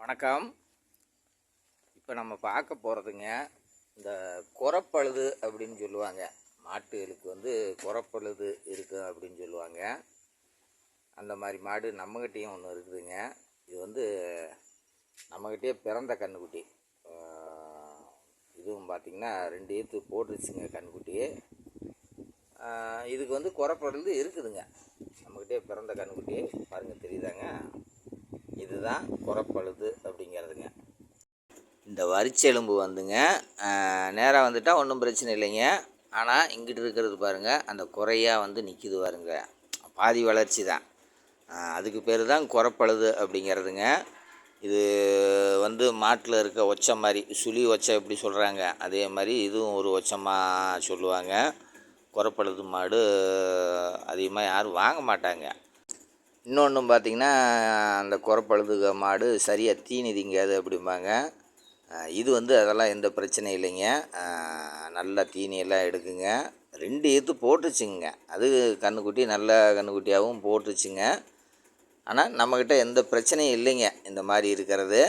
வணக்கம். இப்போ நம்ம பார்க்க போகிறதுங்க இந்த குறப்பழுது அப்படின்னு சொல்லுவாங்க. மாட்டுகளுக்கு வந்து குறப்பழுது இருக்கு அப்படின்னு சொல்லுவாங்க. அந்த மாதிரி மாடு நம்மக்கிட்டேயும் ஒன்று இருக்குதுங்க. இது வந்து நம்மக்கிட்டே பிறந்த கன்றுக்குட்டி இதுவும் பார்த்திங்கன்னா ரெண்டு ஏற்று போட்டுருச்சுங்க கன்றுக்குட்டி இதுக்கு வந்து குறப்பழுது இருக்குதுங்க. நம்மக்கிட்டே பிறந்த கன்றுக்குட்டி பாருங்கள் தெரியுதாங்க? இதுதான் குறப்பழுது அப்படிங்கிறதுங்க. இந்த வரிச்செலும்பு வந்துங்க. நேராக வந்துட்டால் ஒன்றும் பிரச்சனை இல்லைங்க. ஆனால் இங்கிட்டு இருக்கிறது பாருங்கள் அந்த குறையாக வந்து நிற்கிது பாருங்க. பாதி வளர்ச்சி தான். அதுக்கு பேர் தான் குறப்பழுது அப்படிங்கிறதுங்க. இது வந்து மாட்டில் இருக்க ஒச்சை மாதிரி சுழி ஒச்சை எப்படி சொல்கிறாங்க அதே மாதிரி இதுவும் ஒரு ஒச்சமாக சொல்லுவாங்க. குறப்பழுது மாடு அதிகமாக யாரும் வாங்க மாட்டாங்க. இன்னொன்றும் பார்த்திங்கன்னா அந்த குறப்பழுதுக மாடு சரியாக தீனி திங்காது அப்படிம்பாங்க இது வந்து அதெல்லாம் எந்த பிரச்சனையும் இல்லைங்க. நல்லா தீனியெல்லாம் எடுக்குங்க. ரெண்டு ஏற்று போட்டுச்சுங்க. அது கன்றுக்குட்டி நல்ல கன்றுக்குட்டியாகவும் போட்டுச்சுங்க. ஆனால் நம்மக்கிட்ட எந்த பிரச்சனையும் இல்லைங்க இந்த மாதிரி இருக்கிறது.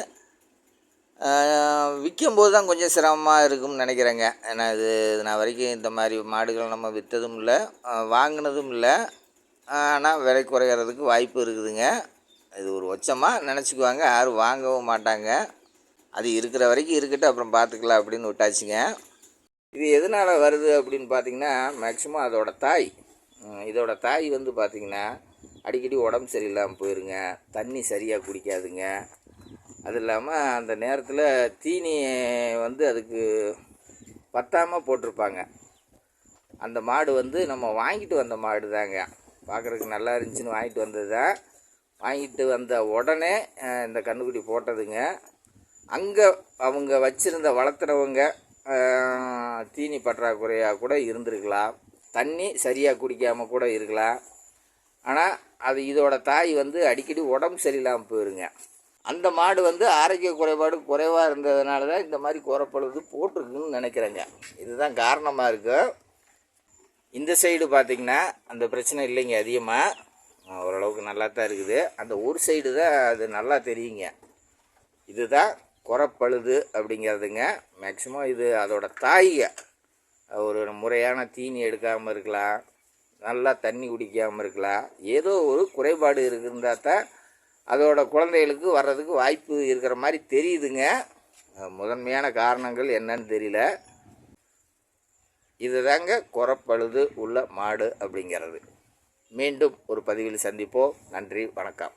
விற்கும்போது தான் கொஞ்சம் சிரமமாக இருக்கும்னு நினைக்கிறேங்க. ஏன்னா இது நான் வரைக்கும் இந்த மாதிரி மாடுகள் நம்ம விற்றதும் இல்லை வாங்கினதும் இல்லை. ஆனால் விலை குறைகிறதுக்கு வாய்ப்பு இருக்குதுங்க. இது ஒரு ஒச்சமாக நினச்சிக்குவாங்க. யாரும் வாங்கவும் மாட்டாங்க. அது இருக்கிற வரைக்கும் இருக்கட்டும். அப்புறம் பார்த்துக்கலாம் அப்படின்னு விட்டாச்சுங்க. இது எதனால் வருது அப்படின்னு பார்த்தீங்கன்னா மேக்ஸிமம் அதோட தாய். இதோட தாய் வந்து பார்த்திங்கன்னா அடிக்கடி உடம்பு சரியில்லாமல் போயிருங்க. தண்ணி சரியாக குடிக்காதுங்க. அது இல்லாமல் அந்த நேரத்தில் தீனி வந்து அதுக்கு பத்தாமல் போட்டிருப்பாங்க. அந்த மாடு வந்து நம்ம வாங்கிட்டு வந்த மாடு தாங்க பார்க்குறதுக்கு நல்லா இருந்துச்சுன்னு வாங்கிட்டு வந்தது. தான் வாங்கிட்டு வந்த உடனே இந்த கண்ணுக்குட்டி போட்டதுங்க. அங்கே அவங்க வச்சுருந்த வளர்த்துறவங்க தீனி பற்றாக்குறையாக கூட இருந்திருக்கலாம். தண்ணி சரியாக குடிக்காமல் கூட இருக்கலாம். ஆனால் அது இதோட தாய் வந்து அடிக்கடி உடம்பு சரியில்லாமல் போயிருங்க. அந்த மாடு வந்து ஆரோக்கிய குறைபாடு குறைவாக இருந்ததுனால தான் இந்த மாதிரி குறைப்பொழுது போட்டிருக்குன்னு நினைக்கிறேங்க. இதுதான் காரணமாக இருக்குது இந்த சைடு பார்த்திங்கன்னா அந்த பிரச்சனை இல்லைங்க அதிகமாக ஓரளவுக்கு நல்லா தான் இருக்குது. அந்த ஒரு சைடு தான் அது நல்லா தெரியுங்க. இதுதான் குறப்பழுது அப்படிங்கிறதுங்க. மேக்சிமம் இது அதோடய தாய்க ஒரு முறையான தீனி எடுக்காமல் இருக்கலாம். நல்லா தண்ணி குடிக்காமல் இருக்கலாம். ஏதோ ஒரு குறைபாடு இருந்தால் தான் அதோட குழந்தைகளுக்கு வர்றதுக்கு வாய்ப்பு இருக்கிற மாதிரி தெரியுதுங்க. முதன்மையான காரணங்கள் என்னன்னு தெரியல. இதுதாங்க குறப்பழுது உள்ள மாடு அப்படிங்கிறது. மீண்டும் ஒரு பதிவில் சந்திப்போம். நன்றி வணக்கம்.